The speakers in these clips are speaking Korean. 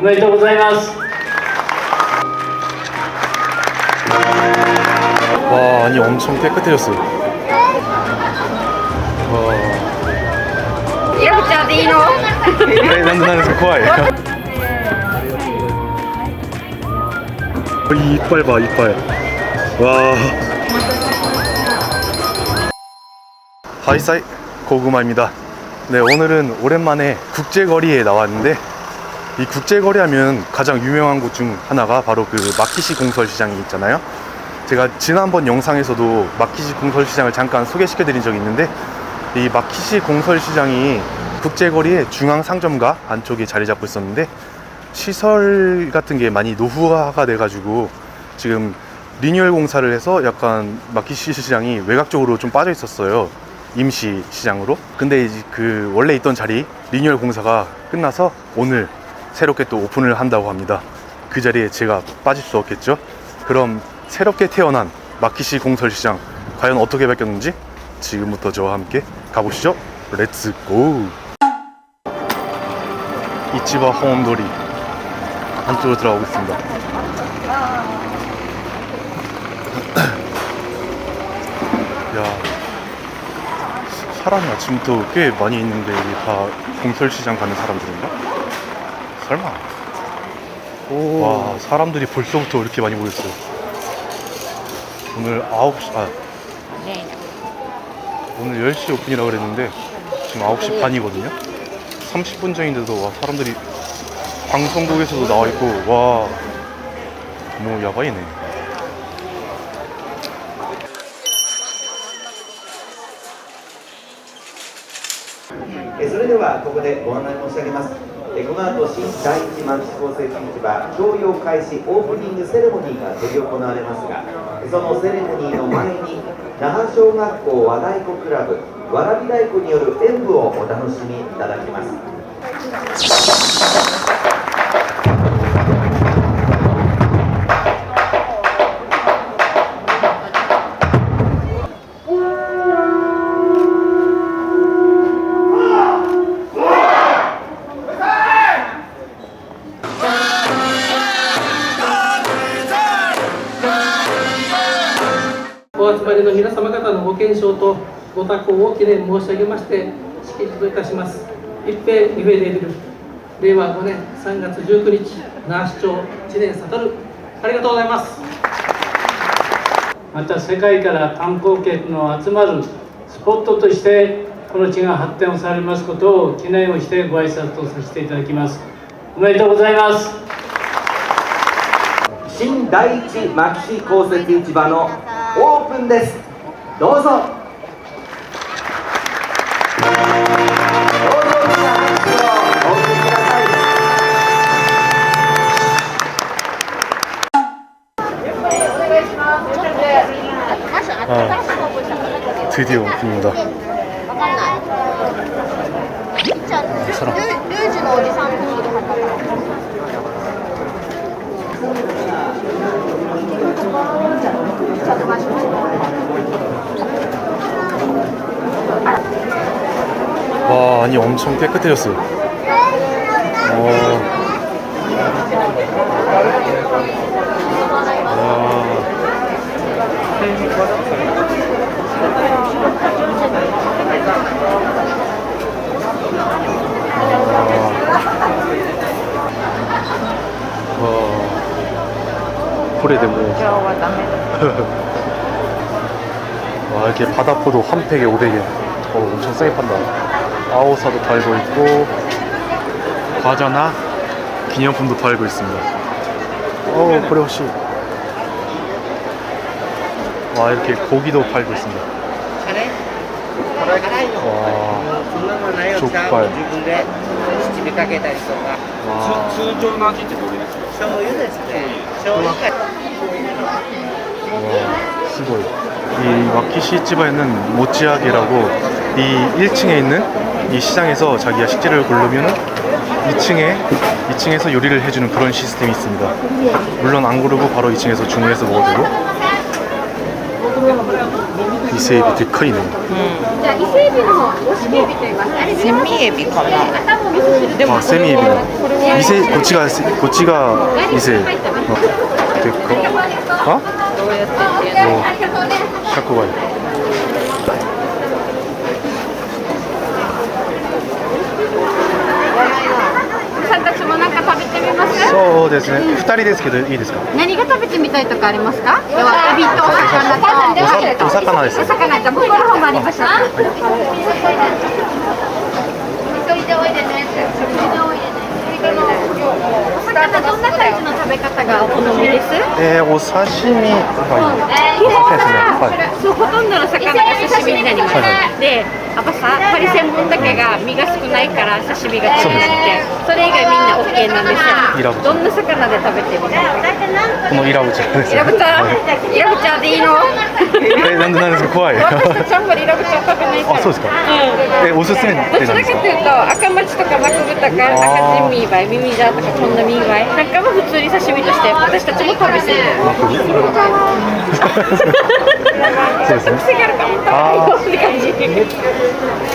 おめでとうございます。 와 아니 엄청 깨끗해졌어. 와 やっちゃっていいの 네, 난나는怖い. 어, 이 이빨 봐 이빨. 와. 하이사이 고구마입니다. 네 오늘은 오랜만에 국제거리에 나왔는데 이 국제거리 하면 가장 유명한 곳 중 하나가 바로 그 마키시 공설시장이 있잖아요. 제가 지난번 영상에서도 마키시 공설시장을 잠깐 소개시켜 드린 적이 있는데 이 마키시 공설시장이 국제거리의 중앙 상점가 안쪽에 자리 잡고 있었는데 시설 같은 게 많이 노후화가 돼가지고 지금 리뉴얼 공사를 해서 약간 마키시 시장이 외곽적으로 좀 빠져 있었어요. 임시 시장으로. 근데 이제 그 원래 있던 자리 리뉴얼 공사가 끝나서 오늘 새롭게 또 오픈을 한다고 합니다. 그 자리에 제가 빠질 수 없겠죠. 그럼 새롭게 태어난 마키시 공설시장 과연 어떻게 바뀌었는지 지금부터 저와 함께 가보시죠. 렛츠 고! 이치바 홍엄돌이 안쪽으로 들어가보겠습니다. 야, 사람이 아침부터 꽤 많이 있는데 이게 다 공설시장 가는 사람들인가? 설마? 와, 사람들이 벌써부터 이렇게 많이 모였어요. 오늘 9시, 아, 오늘 10시 오픈이라고 그랬는데 지금 9시 반이거든요. 30분 전인데도 와 사람들이 방송국에서도 나와 있고 와 너무 야바이네. えそれではここでご案内申し上げますえ この後新第一満喫構成市場徴用開始オープニングセレモニーが執り行われますがそのセレモニーの前に那覇小学校和太鼓クラブわらび太鼓による演舞をお楽しみいただきます。方のご健勝とご多幸を記念申し上げまして、式といたします。一平二平デビル、令和5年3月19日、那覇市長知念悟、ありがとうございます。また世界から観光客の集まるスポットとしてこの地が発展をされますことを記念をしてご挨拶とさせていただきます。おめでとうございます。新第一牧師公設市場のオープンです 넣어서. 아, 드디어 옵니다. 사람. 와 아니 엄청 깨끗해졌어요. 어. 와. 와. 코레 데모. 와 이렇게 바다포도 한 팩에 500엔 어 엄청 싸게 판다 아오사도 팔고 있고 과자나 기념품도 팔고 있습니다. 오 그래 혹시 와 이렇게 고기도 팔고 있습니다. 와 족발. 와. 와, 스고이. 이 와키시치바에는 모찌약이라고 이 1층에 있는 이 시장에서 자기가 식재료를 고르면 2층에 2층에서 요리를 해주는 그런 시스템이 있습니다. 물론 안 고르고 바로 2층에서 주문해서 먹어도 되고 이세이 비티크 かいねじゃあ伊勢海老の方押しエビと言いますあれセミエビかな頭味噌汁でもあセミエビの伊勢こっちがこっちが伊勢あでっかあどうやってっていうのありがとうね100倍 さんたちもなんか食べてみます？そうですね。2人ですけどいいですか？何が食べてみたいとかありますか？ではエビとお魚とお魚ですお魚じゃあ向こうの方もありました一人でおいお魚どんなタイプの食べ方がお好みです？えー、お刺身。はい。基本から、はい。そうほとんどの魚が刺身になります、でやっぱさハリセンボンだけが身が少ないから刺身が取れなくてそれ以外みんな OK なんですよ。どんな魚で食べてみますかこのイラブチャですイラブチャ？はい。イラブチャでいいの？えなんでなんですか？怖い。私たちあんまりイラブチャ食べないから。あそうですか。うん。えおすすめっどちらかというと赤町とかマクブとか赤ジンミーバイミミジャーとかこんなミーバイ。なんかも普通に刺身として私たちも食べてる。そうですね。癖があるかも可愛いよって感じ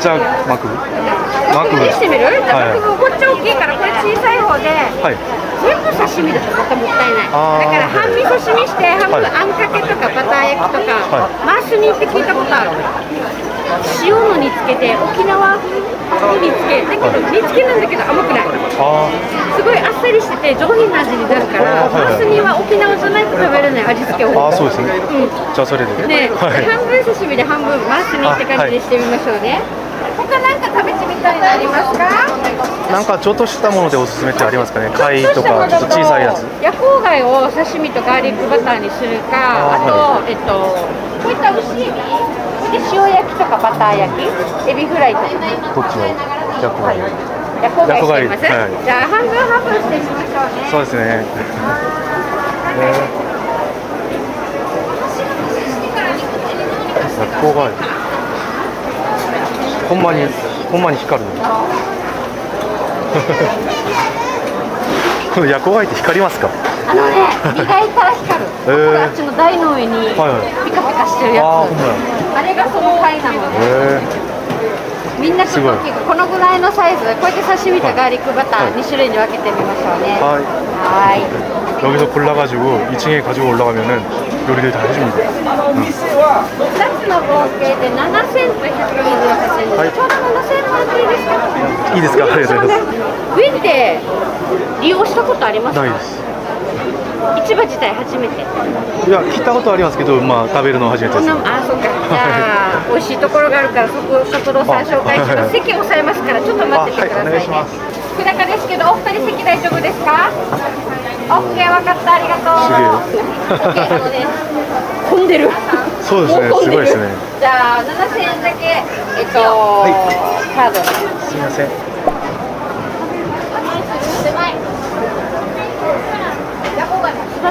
じゃあマクブ？マクブ見してみる？じゃあ、はい。マクブこっち大きいからこれ小さい方で、はい。全部刺身だとまたもったいない。だから半身刺身して半分はい。あんかけとかバター焼きとか、はマース煮って聞いたことある？塩の煮付けで沖縄の煮付けだけど、煮付けなんだけど甘くない。あすごいあっさりしてて上品な味になるから、マース煮は沖縄じゃないと食べれない味付けーを。あーそうですね。うん。じゃあそれでね、はい。半分刺身で半分マース煮って感じでしてみましょうね、他なんか食べてみたいのありますか？なんかちょっとしたものでおすすめってありますかね？貝とかちょっと小さいやつ。夜光貝を刺身とガーリックバターにするかああと、えっとこういった薄いエビで塩焼きとかバター焼きエビフライとか。どっちはいじゃあ半分半分してみましょうね。そうですね。学校があるほんまにほんまに光るこの夜って光りますか？あのね 磨いたら光る、へー。あっちの台の上にピカピカしてるやつ、あれがその貝なので、みんなこのぐらいのサイズこうやって刺身とガーリックバター2種類に分けてみましょうねはいはい여기서 골라가지고 2층에 가지고 올라가면은 요리를 다 해줍니 다. は.いいですかはい。はい。はい。はいはい。ウィンって利用したことありますかないです。市場自体初めて。いや、聞いたことありますけど、まあ、食べるの初めてです。こんなあそうか。じゃあ 美味しいところがあるからそこ食堂さん紹介しあはいます席押さえますからちょっと待っててくださいね。あはいお願い。します福高ですけどお二人席大丈夫ですか？オッケー分かった。ありがとう。OK なので混んで。る そうですねすごいですね。じゃあ7000円だけえっと、カード。ですすみません。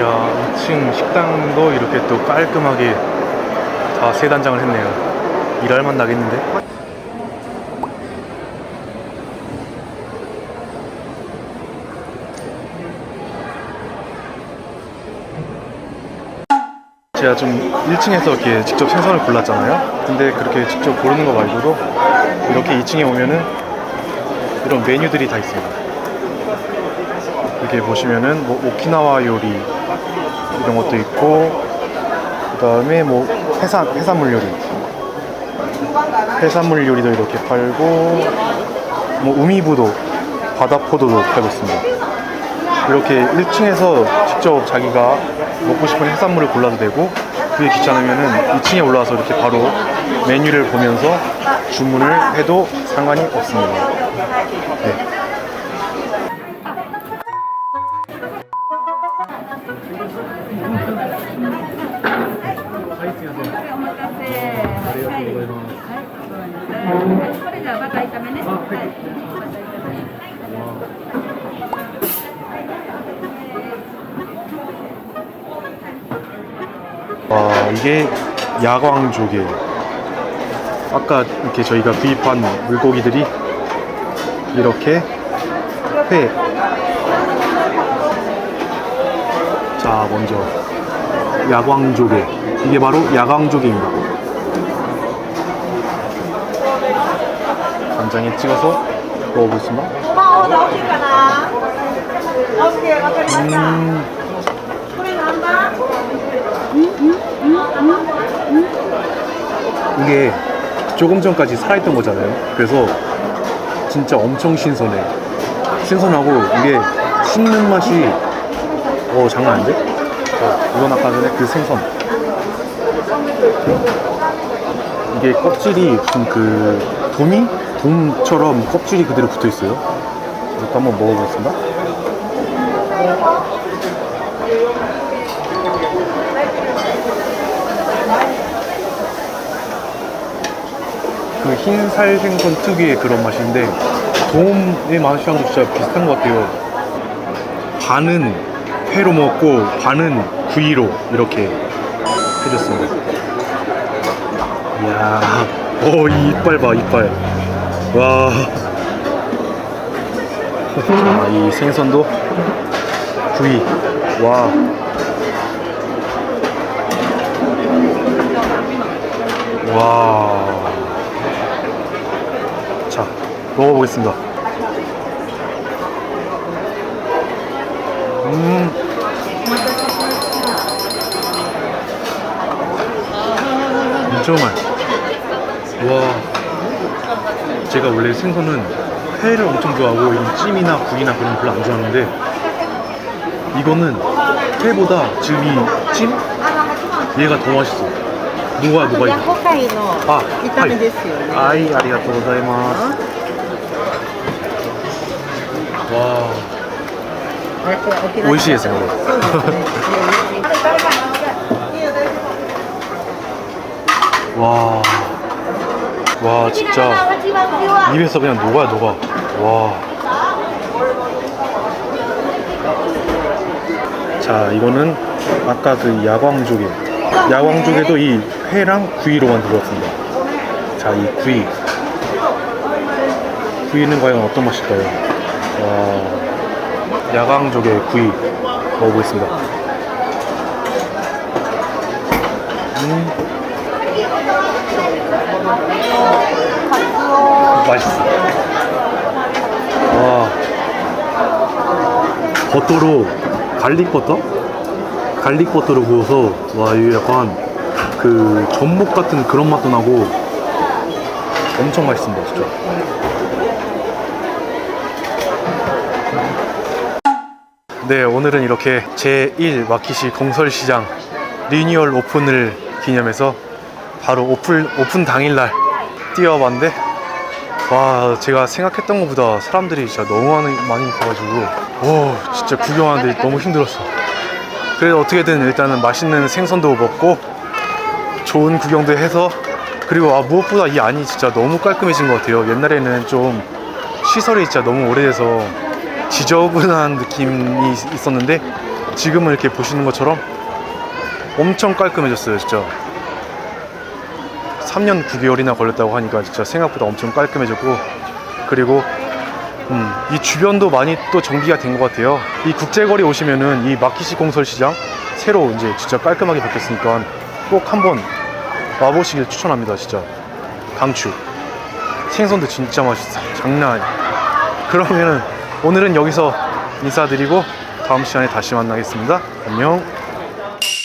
야, 2층 식당도 이렇게 또 깔끔하게 다 세 단장을 했네요. 일할 만 나겠는데? 제가 좀 1층에서 이렇게 직접 생선을 골랐잖아요. 근데 그렇게 직접 고르는 거 말고도 이렇게 2층에 오면은 이런 메뉴들이 다 있습니다. 이렇게 보시면은 뭐 오키나와 요리 이런 것도 있고 그 다음에 뭐 해산 해산물 요리 해산물 요리도 이렇게 팔고 뭐 우미부도 바다포도도 팔고 있습니다. 이렇게 1층에서 직접 자기가 먹고 싶은 해산물을 골라도 되고 그게 귀찮으면은 2층에 올라와서 이렇게 바로 메뉴를 보면서 주문을 해도 상관이 없습니다. 네. 와 이게 야광조개 아까 이렇게 저희가 구입한 물고기들이 이렇게 회. 자 먼저 야광조개 이게 바로 야광조개입니다. 간장에 찍어서 먹어보겠습니다. 음. 이게 조금 전까지 살아있던 거잖아요. 그래서 진짜 엄청 신선해. 신선하고 이게 씹는 맛이 어 장난 아닌데? 어, 이건 아까 전에 그 생선. 이게 껍질이 무슨 그 도미? 돔처럼 껍질이 그대로 붙어 있어요. 이것도 한번 먹어보겠습니다. 그 흰살 생선 특유의 그런 맛인데 돔의 맛이랑도 진짜 비슷한 것 같아요. 반은 회로 먹고 반은 구이로 이렇게 해줬습니다. 이야, 오, 이 이빨 봐, 이빨. 와. 아, 이 생선도 구이. 와. 와. 자, 먹어보겠습니다. 음. 엄청 맛. 와. 제가 원래 생선은 회를 엄청 좋아하고 이런 찜이나 구이나 그런 거 별로 안 좋아하는데 이거는 회보다 지금 이 찜? 얘가 더 맛있어. 누가 누가 이거? ホカイの 아, 炒めですよね。はい、ありがとうございます。 와. 오이시에서. 와. 와, 진짜. 입에서 그냥 녹아요, 녹아. 와. 자, 이거는 아까 그 야광조개. 야광조개도 이 회랑 구이로만 들어왔습니다. 자, 이 구이. 구이는 과연 어떤 맛일까요? 와, 야광조개 구이 먹어보겠습니다. 음. 맛있어. 와. 버터로, 갈릭 버터? 갈릭 버터로 구워서, 와, 이게 약간 그 전복 같은 그런 맛도 나고 엄청 맛있습니다, 진짜. 네, 오늘은 이렇게 제1 마키시 공설시장 리뉴얼 오픈을 기념해서 바로 오픈, 오픈 당일날 뛰어봤는데 와 제가 생각했던 것보다 사람들이 진짜 너무 많이, 많이 있어가지고 오 진짜 구경하는데 너무 힘들었어. 그래도 어떻게든 일단은 맛있는 생선도 먹고 좋은 구경도 해서 그리고 아 무엇보다 이 안이 진짜 너무 깔끔해진 것 같아요. 옛날에는 좀 시설이 진짜 너무 오래돼서 지저분한 느낌이 있- 있었는데 지금은 이렇게 보시는 것처럼 엄청 깔끔해졌어요 진짜. 3년 9개월이나 걸렸다고 하니까 진짜 생각보다 엄청 깔끔해졌고 그리고 음, 이 주변도 많이 또 정비가 된 것 같아요. 이 국제거리 오시면은 이 마키시 공설시장 새로 이제 진짜 깔끔하게 바뀌었으니까 꼭 한번 와보시길 추천합니다 진짜. 강추. 생선도 진짜 맛있어. 장난 아니야. 그러면은 오늘은 여기서 인사드리고 다음 시간에 다시 만나겠습니다. 안녕